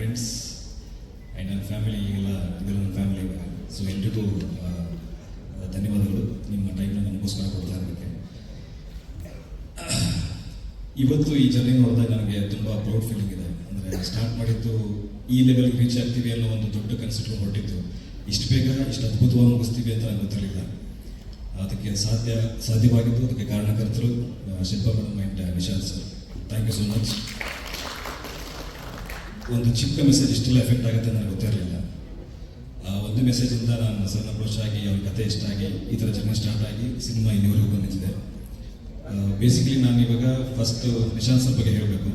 Friends and ನನ್ನ family ಈಗೆಲ್ಲ ಇದೆಲ್ಲ ನನ್ನ ಫ್ಯಾಮಿಲಿ ಇವಾಗ ಸೊ ಎಲ್ರಿಗೂ ಧನ್ಯವಾದಗಳು ನಿಮ್ಮ ಟೈಮ್ನ ನಮಗೋಸ್ಕರ ಕೊಡ್ತಾ ಇರೋದಕ್ಕೆ ಇವತ್ತು ಈ ಜರ್ನಿ ನೋಡಿದಾಗ ನನಗೆ ತುಂಬ ಪ್ರೌಡ್ ಫೀಲಿಂಗ್ ಇದೆ ಅಂದರೆ ಸ್ಟಾರ್ಟ್ ಮಾಡಿದ್ದು ಈ ಲೆವೆಲ್ಗೆ ರೀಚ್ ಆಗ್ತೀವಿ ಅನ್ನೋ ಒಂದು ದೊಡ್ಡ ಕನ್ಸಿಟ್ಕೊಂಡು ಹೊರಟಿತ್ತು ಇಷ್ಟು ಬೇಗ ಇಷ್ಟು ಅದ್ಭುತವಾಗಿ ಮುಗಿಸ್ತೀವಿ ಅಂತ ನನಗೆ ಗೊತ್ತಿರಲಿಲ್ಲ ಅದಕ್ಕೆ ಸಾಧ್ಯ ಸಾಧ್ಯವಾಗಿದ್ದು ಅದಕ್ಕೆ ಕಾರಣಕರ್ತರು Shilpa mind madam and Nishant sir thank you so much ಒಂದು ಚಿಕ್ಕ ಮೆಸೇಜ್ ಇಷ್ಟೆಲ್ಲ ಎಫೆಕ್ಟ್ ಆಗುತ್ತೆ ನನಗೆ ಗೊತ್ತಿರಲಿಲ್ಲ. ಆ, ಒಂದು ಮೆಸೇಜಿಂದ ನಾನು ಸಣ್ಣ ಅಪ್ರೋಚ್ ಆಗಿ, ಅವ್ರ ಕತೆ ಇಷ್ಟ ಆಗಿ, ಈ ಥರ ಜರ್ನಿ ಸ್ಟಾರ್ಟ್ ಆಗಿ ಸಿನಿಮಾ ಇನ್ನೂವರೆಗೂ ಬಂದಿದೆ. ಬೇಸಿಕಲಿ ನಾನು ಇವಾಗ ಫಸ್ಟ್ ನಿಶಾಂತ್ ಸರ್ ಬಗ್ಗೆ ಹೇಳಬೇಕು.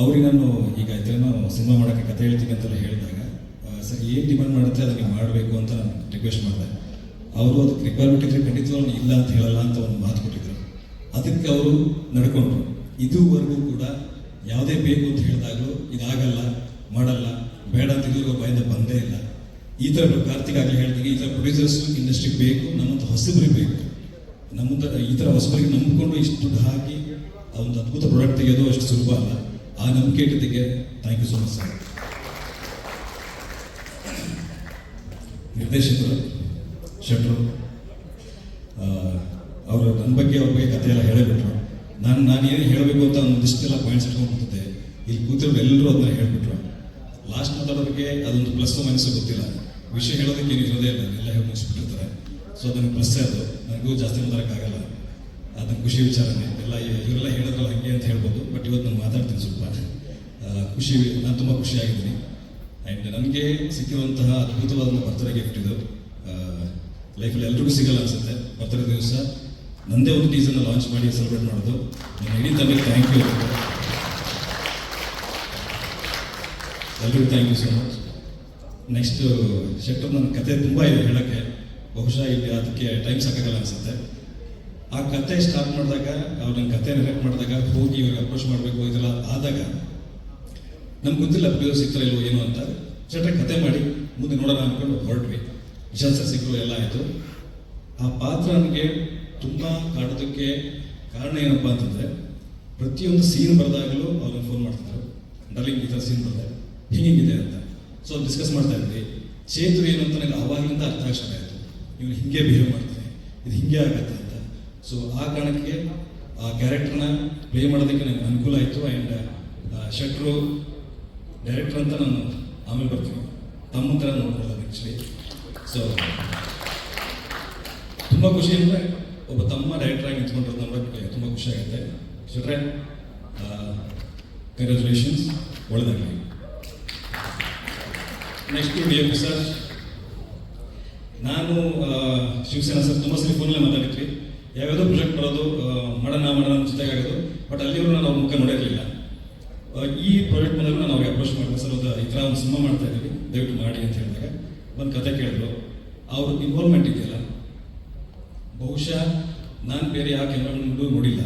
ಅವ್ರಿಗೆ ನಾನು ಈಗ ಇದೇನೋ ಸಿನಿಮಾ ಮಾಡೋಕ್ಕೆ ಕತೆ ಹೇಳ್ತೀನಿ ಅಂತೆಲ್ಲ ಹೇಳಿದಾಗ ಸರ್, ಏನು ಡಿಮಾಂಡ್ ಮಾಡುತ್ತೆ ಅದಕ್ಕೆ ಮಾಡಬೇಕು ಅಂತ ನಾನು ರಿಕ್ವೆಸ್ಟ್ ಮಾಡಿದೆ. ಅವರು ಅದಕ್ಕೆ ರಿಕ್ವೈರ್ಮೆಂಟ್ ಇದ್ರೆ ಖಂಡಿತವಾಗಿ ಇಲ್ಲ ಅಂತ ಹೇಳಲ್ಲ ಅಂತ ಒಂದು ಮಾತು ಕೊಟ್ಟಿದ್ರು. ಅದಕ್ಕೆ ಅವರು ನಡ್ಕೊಂಡ್ರು. ಇದುವರೆಗೂ ಕೂಡ ಯಾವುದೇ ಬೇಕು ಅಂತ ಹೇಳಿದಾಗಲೂ ಇದಾಗಲ್ಲ, ಮಾಡಲ್ಲ, ಬೇಡ ಅಂತ ಇದುವರೆಗೂ ಬಾಯಿಂದ ಬಂದೇ ಇಲ್ಲ. ಈ ಥರ ಕಾರ್ತಿಕ್ ಆಗಲಿ ಹೇಳಿದಾಗ ಈ ಥರ ಪ್ರೊಡ್ಯೂಸರ್ಸ್ ಇಂಡಸ್ಟ್ರಿಗೆ ಬೇಕು ನಮ್ಮಂಥ ಹೊಸಬ್ರಿಗೆ ಬೇಕು. ನಮ್ಮಂತ ಈ ಥರ ಹೊಸಬರಿಗೆ ನಂಬಿಕೊಂಡು ಇಷ್ಟು ದುಡ್ಡು ಹಾಕಿ ಒಂದು ಅದ್ಭುತ ಪ್ರಾಡಕ್ಟ್ ತೆಗೆಯೋದು ಅಷ್ಟು ಸುಲಭ ಅಲ್ಲ. ಆ ನಂಬಿಕೆ ಇಟ್ಟಿದ್ದಕ್ಕೆ thank you so much sir ನಿರ್ದೇಶಕರು, ಶೆಟ್ರು ಅವರು ನನ್ನ ಬಗ್ಗೆ ಅವ್ರ ಕಥೆ ಎಲ್ಲ ಹೇಳಬಿಟ್ರು ನಾನು ನಾನು ಏನು ಹೇಳಬೇಕು ಅಂತ ಒಂದು ಒಂದಿಷ್ಟೆಲ್ಲ ಪಾಯಿಂಟ್ಸ್ ಇಟ್ಕೊಂಡು ಕೂತಿದ್ದೆ. ಇಲ್ಲಿ ಕೂತಿರೋರು ಎಲ್ಲರೂ ಅದನ್ನ ಹೇಳ್ಬಿಟ್ರು. ಲಾಸ್ಟ್ ಮಾತಾಡೋದಕ್ಕೆ ಅದೊಂದು ಪ್ಲಸ್ ಮೈನಸ್ ಗೊತ್ತಿಲ್ಲ. ವಿಷಯ ಹೇಳೋದಕ್ಕೆ ಏನು ಇರೋದೇ ಇಲ್ಲ. ಎಲ್ಲ ಹೇಳಿ ಮುಗಿಸ್ಬಿಟ್ಟಿರ್ತಾರೆ. ಸೊ ಅದನ್ನು ಪ್ಲಸ್ ಅದು. ನನಗೂ ಜಾಸ್ತಿ ಮಾತಾಡೋಕ್ಕಾಗಲ್ಲ. ಅದನ್ನು ಖುಷಿ ವಿಚಾರನೆ. ಎಲ್ಲ ಇವರೆಲ್ಲ ಹೇಳಿದ್ರಲ್ಲ ಹಂಗೆ ಅಂತ ಹೇಳ್ಬೋದು. ಬಟ್ ಇವತ್ತು ನಾನು ಮಾತಾಡ್ತೀನಿ ಸ್ವಲ್ಪ. ಖುಷಿ, ನಾನು ತುಂಬ ಖುಷಿಯಾಗಿದ್ದೀನಿ. ಆ್ಯಂಡ್ ನನಗೆ ಸಿಕ್ಕಿರುವಂತಹ ಅದ್ಭುತವಾದ ಬರ್ತಡೇ ಗಿಫ್ಟ್ ಇದು. ಲೈಫಲ್ಲಿ ಎಲ್ರಿಗೂ ಸಿಗಲ್ಲ ಅನಿಸುತ್ತೆ. ಬರ್ತಡೇ ದಿವಸ. ನಂದೇ ಒಂದು ಟೀಸನ್ನು ಲಾಂಚ್ ಮಾಡಿ ಸೆಲೆಬ್ರೇಟ್ ಮಾಡೋದು. ನಾನು ಇಡೀ ಥ್ಯಾಂಕ್ ಯು ಎಲ್ರಿಗೂ thank you so much next Shettar ನನ್ನ ಕತೆ ತುಂಬ ಇದೆ ಹೇಳೋಕ್ಕೆ. ಬಹುಶಃ ಇಲ್ಲಿ ಅದಕ್ಕೆ ಟೈಮ್ ಸಾಕಾಗಲ್ಲ ಅನಿಸುತ್ತೆ. ಆ ಕತೆ ಸ್ಟಾರ್ಟ್ ಮಾಡಿದಾಗ, ಅವ್ರು ನನ್ನ ಕತೆ ರಿಲೆಕ್ಟ್ ಮಾಡಿದಾಗ ಹೋಗಿ ಇವ್ರಿಗೆ ಅಪ್ರೋಚ್ ಮಾಡಬೇಕು ಇದೆಲ್ಲ ಆದಾಗ ನಮ್ಗೆ ಗೊತ್ತಿಲ್ಲ ಪ್ರಿಯರ್ ಸಿಕ್ತಾರೆ ಇಲ್ವೋ ಏನು ಅಂತ. ಶೆಟ್ಟರ್ ಕತೆ ಮಾಡಿ, ಮುಂದೆ ನೋಡೋಣ ಅಂದ್ಕೊಂಡು ಹೊರಟ್ವಿ. ವಿಶಾಲ್ ಸರ್ ಸಿಕ್ಕರು ಎಲ್ಲ ಆಯಿತು. ಆ ಪಾತ್ರ ನನಗೆ ತುಂಬ ಕಾಡೋದಕ್ಕೆ ಕಾರಣ ಏನಪ್ಪ ಅಂತಂದರೆ, ಪ್ರತಿಯೊಂದು ಸೀನ್ ಬರೆದಾಗಲೂ ಅವ್ರಿಗೆ ಫೋನ್ ಮಾಡ್ತಿದ್ರು. ಡರ್ಲಿಂಗ್ ಈ ಥರ ಸೀನ್ ಹಿಂಗಿಂಗ್ ಹಿಂಗಿದೆ ಅಂತ? ಸೊ ಡಿಸ್ಕಸ್ ಮಾಡ್ತಾ ಇದ್ವಿ. ಚೇತು ಏನು ಅಂತ ನನಗೆ ಅವಾಗಿಂದ ಅರ್ಥ ಆಗ್ತಾ ಆಯಿತು ಇವನು ಹಿಂಗೆ ಬಿಹೇವ್ ಮಾಡ್ತಾನೆ ಇದು ಹಿಂಗೆ ಆಗತ್ತೆ ಅಂತ. ಸೊ ಆ ಕಾರಣಕ್ಕೆ ಆ ಕ್ಯಾರೆಕ್ಟರ್ನ ಪ್ಲೇ ಮಾಡೋದಕ್ಕೆ ನನಗೆ ಅನುಕೂಲ ಆಯಿತು ಆ್ಯಂಡ್ ಶಟ್ರು ಡೈರೆಕ್ಟರ್ ಅಂತ ನಾನು ಆಮೇಲೆ ಬರ್ತೀನಿ. ತಮ್ಮ ಥರ ನೋಡ್ಕೊಳ್ಳೋದು ಆ್ಯಕ್ಚುಲಿ ಸೊ ತುಂಬ ಖುಷಿ ಅಂದರೆ ಒಬ್ಬ ತಮ್ಮ ಡೈರೆಕ್ಟರ್ ಆಗಿ ನಿಂತ್ಕೊಂಡಿರೋದು ನಮಗೆ ತುಂಬ ಖುಷಿ ಆಗುತ್ತೆ. ಶೆಟ್ರೆ ಕಂಗ್ರ್ಯಾಚುಲೇಷನ್ಸ್ ಒಳ್ಳೆದಾಗಲಿ. ನೆಕ್ಸ್ಟ್ ಡಿ ಎಫ್ ಸರ್ ನಾನು ಶಿವಸೇನಾ ಸರ್ ತುಂಬ ಸರಿ ಫೋನಲ್ಲೇ ಮಾತಾಡಿದ್ವಿ. ಯಾವ್ಯಾವುದೋ ಪ್ರಾಜೆಕ್ಟ್ ಬರೋದು ಮಾಡೋಣ ಮಾಡೋಣ ಜೊತೆಗಾಗೋದು ಬಟ್ ಅಲ್ಲಿವರು ನಾನು ಅವ್ರ ಮುಖ ನೋಡಿರಲಿಲ್ಲ. ಈ ಪ್ರಾಜೆಕ್ಟ್ ಬಂದಾಗ ನಾನು ಅವ್ರಿಗೆ ಅಪ್ರೋಚ್ ಮಾಡಿದೆ. ಸರ್, ಒಂದು ಈ ಥರ ಒಂದು ಸಿನಿಮಾ ಮಾಡ್ತಾ ಇದ್ದೀವಿ. ದಯವಿಟ್ಟು ಮಾಡಿ ಅಂತ ಹೇಳಿದಾಗ. ಒಂದು ಕತೆ ಕೇಳಿದ್ರು. ಅವ್ರ ಇನ್ವಾಲ್ವ್ಮೆಂಟ್ ಇದೆಯಲ್ಲ ಬಹುಶಃ ನಾನು ಬೇರೆ ಯಾವ ಕ್ಯಾಮ್ರಾಮನ್ಗಳು ನೋಡಿಲ್ಲ.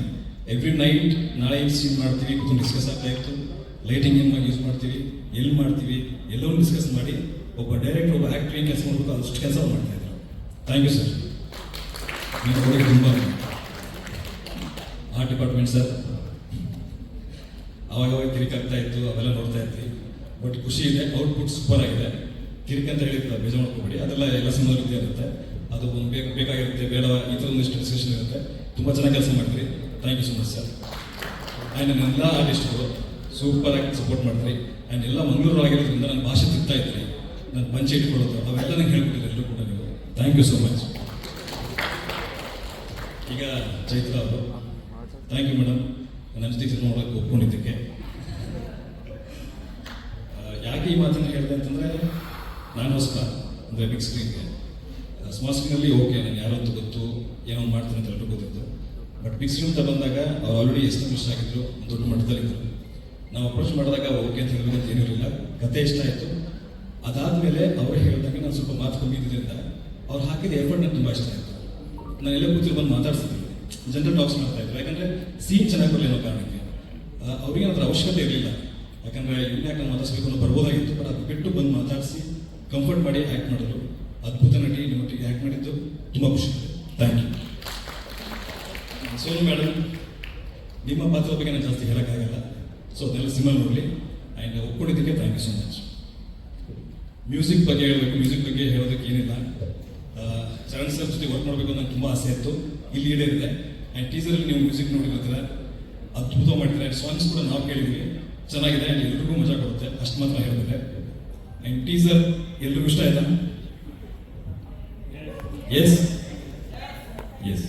ಎವ್ರಿ ನೈಟ್ ನಾಳೆ ಏನು ಸೀನ್ ಮಾಡ್ತೀವಿ ಕೂತ್ಕೊಂಡು ಡಿಸ್ಕಸ್ ಆಗ್ತಾ ಇತ್ತು. ಲೈಟಿಂಗ್ ಏನು ಯೂಸ್ ಮಾಡ್ತೀವಿ, ಎಲ್ಲಿ ಮಾಡ್ತೀವಿ, ಎಲ್ಲವನ್ನು ಡಿಸ್ಕಸ್ ಮಾಡಿ ಒಬ್ಬ ಡೈರೆಕ್ಟರ್ ಒಬ್ಬ ಆ್ಯಕ್ಟ್ರಿಗೆ ಕೆಲಸ ಮಾಡಬೇಕು ಅದಷ್ಟು ಕೆಲಸ ಮಾಡ್ತಾ ಇದ್ರು. ಥ್ಯಾಂಕ್ ಯು ಸರ್ ನೀವು ತುಂಬ ಆರ್ಟ್ ಡಿಪಾರ್ಟ್ಮೆಂಟ್ ಸರ್ ಅವಾಗ ಅವಾಗ ಕಿರಿಕಾಗ್ತಾ ಇತ್ತು, ಅವೆಲ್ಲ ನೋಡ್ತಾ ಇದ್ವಿ. ಬಟ್ ಖುಷಿ ಇದೆ ಔಟ್ಪುಟ್ ಸೂಪರ್ ಆಗಿದೆ. ಕಿರಿಕ್ ಅಂತ ಹೇಳಿದ್ರೆ ಬೇಜಾರು ಮಾಡ್ಕೋಬೇಡಿ. ಅದೆಲ್ಲ ಎಲ್ಲ ಸಿನಿಮಾದಲ್ಲಿ ಇರುತ್ತೆ. ಅದು ಬೇಕು, ಬೇಕಾಗಿರುತ್ತೆ ಬೇಡ ಈ ಥರ ಒಂದಿಷ್ಟು ಡಿಸ್ಕಷನ್ ಇರುತ್ತೆ. ತುಂಬ ಚೆನ್ನಾಗಿ ಕೆಲಸ ಮಾಡ್ತೀರಿ. Thank you so much sir and ನನ್ನ ಎಲ್ಲ ಆರ್ಟಿಸ್ಟ್ಗಳು ಸೂಪರ್ ಆಗಿ ಸಪೋರ್ಟ್ ಮಾಡ್ತೀರಿ. ಆ್ಯಂಡ್ ಎಲ್ಲ ಮಂಗಳೂರು ಆಗಿರೋದ್ರಿಂದ ನನ್ನ ಭಾಷೆ ತಿಂತಾ ಇದ್ದೀನಿ. ನನ್ನ ಪಂಚೆ ಇಟ್ಕೊಳ್ಳೋದು, ಅವೆಲ್ಲ ನಂಗೆ ಹೇಳ್ಬಿಟ್ಟಿದೆ ಎಲ್ಲರೂ ಕೂಡ ನೀವು. ಥ್ಯಾಂಕ್ ಯು ಸೊ ಮಚ್ ಈಗ ಚೈತ್ರ ಅವರು ಥ್ಯಾಂಕ್ ಯು ಮೇಡಮ್ ನನ್ನ ಜೊತೆ ಸಿನಿಮಾ ಮಾಡೋಕ್ಕೆ ಒಪ್ಕೊಂಡಿದ್ದಕ್ಕೆ. ಯಾಕೆ ಈ ಮಾತನ್ನು ಹೇಳಿದೆ ಅಂತಂದರೆ, ನಾನು ಹೊಸ, ಅಂದರೆ ಬಿಗ್ ಸ್ಕ್ರೀನ್ಗೆ ಸ್ಮಾಲ್ ಸ್ಕ್ರೀನಲ್ಲಿ ಓಕೆ, ನಾನು ಯಾರು ಅಂತ ಗೊತ್ತು, ಏನೋ ಮಾಡ್ತೀನಿ ಅಂತ ಎಲ್ಲರೂ ಗೊತ್ತಿತ್ತು. ಬಟ್ ಸ್ಕ್ರೀನ್ ಅಂತ ಬಂದಾಗ ಅವ್ರು ಆಲ್ರೆಡಿ ಎಸ್ಟಾಬ್ಲಿಷ್ ಆಗಿದ್ರು, ಒಂದು ದೊಡ್ಡ ಮಟ್ಟದಲ್ಲಿದ್ದರು ನಾವು ಅಪ್ರೋಚ್ ಮಾಡಿದಾಗ ಓಕೆ ಅಂತ ಹೇಳಬೇಕಂತ ಏನೂ ಇರಲಿಲ್ಲ. ಕತೆ ಇಷ್ಟ ಆಯಿತು? ಅದಾದಮೇಲೆ ಅವರು ಹೇಳಿದಾಗ ನಾನು ಸ್ವಲ್ಪ ಮಾತು ಕಮ್ಮಿ ಅಂತ ಅವ್ರು ಹಾಕಿದ ಎಫರ್ಟ್ ನನಗೆ ತುಂಬ ಇಷ್ಟ ಆಯಿತು. ನಾನು ಎಲ್ಲ ಕೂತಿರು ಬಂದು ಮಾತಾಡ್ತಿದ್ದೆ ಜನರಲ್ ಟಾಕ್ಸ್ ಮಾಡ್ತಾ ಇದ್ರು. ಯಾಕಂದರೆ ಸೀನ್ ಚೆನ್ನಾಗಿ ಬರಲಿ ಅನ್ನೋ ಕಾರಣಕ್ಕೆ. ಅವ್ರಿಗೆ ಅದರ ಅವಶ್ಯಕತೆ ಇರಲಿಲ್ಲ. ಯಾಕಂದರೆ ಇವ್ನ ಯಾಕೆ ಮಾತಾಡ್ಸ್ಬೇಕು ಅನ್ನೋ ಬರ್ಬೋದಾಗಿತ್ತು ಬಟ್ ಅದು ಬಿಟ್ಟು ಬಂದು ಮಾತಾಡಿಸಿ ಕಂಫರ್ಟ್ ಮಾಡಿ ಆ್ಯಕ್ಟ್ ಮಾಡಿದ್ರು. ಅದ್ಭುತ ನಟಿ ನಿಮ್ಮೊಟ್ಟಿಗೆ ಆ್ಯಕ್ಟ್ ಮಾಡಿದ್ದು. ತುಂಬ ಖುಷಿ. ಥ್ಯಾಂಕ್ ಯು ಸೋನು ಮೇಡಮ್ ನಿಮ್ಮ ಪಾತ್ರದ ಬಗ್ಗೆ ನಾನು ಜಾಸ್ತಿ ಹೇಳೋಕ್ಕಾಗಲ್ಲ ಸೊ ಅದೆಲ್ಲ ಸಿನಿಮಾ ನೋಡಲಿ. And ಒಪ್ಕೊಂಡಿದ್ದಕ್ಕೆ thank you so much music ಬಗ್ಗೆ ಹೇಳಬೇಕು. ಮ್ಯೂಸಿಕ್ ಬಗ್ಗೆ ಹೇಳೋದಕ್ಕೆ ಏನಿಲ್ಲ. ಚರಣ್ ಸರ್ ಜೊತೆ ವರ್ಕ್ ಮಾಡಬೇಕು ಅಂತ ತುಂಬ ಆಸೆ ಇತ್ತು. ಇಲ್ಲಿ ಈಡೇರಿದೆ ಆ್ಯಂಡ್ ಟೀಸರಲ್ಲಿ ನೀವು ಮ್ಯೂಸಿಕ್ ನೋಡಿರ್ತೀರ ಅದ್ಭುತ ಮಾಡಿದ್ರೆ ಸಾಂಗ್ಸ್ ಕೂಡ ನಾವು ಕೇಳಿದ್ವಿ. ಚೆನ್ನಾಗಿದೆ. ಆ್ಯಂಡ್ ಎಲ್ರಿಗೂ ಮಜಾ ಕೊಡುತ್ತೆ. ಅಷ್ಟು ಮಾತ್ರ ಹೇಳಿದ್ರೆ ಆ್ಯಂಡ್ ಟೀಸರ್ ಎಲ್ರಿಗೂ ಇಷ್ಟ ಆಯ್ತಾ? Yes? Yes.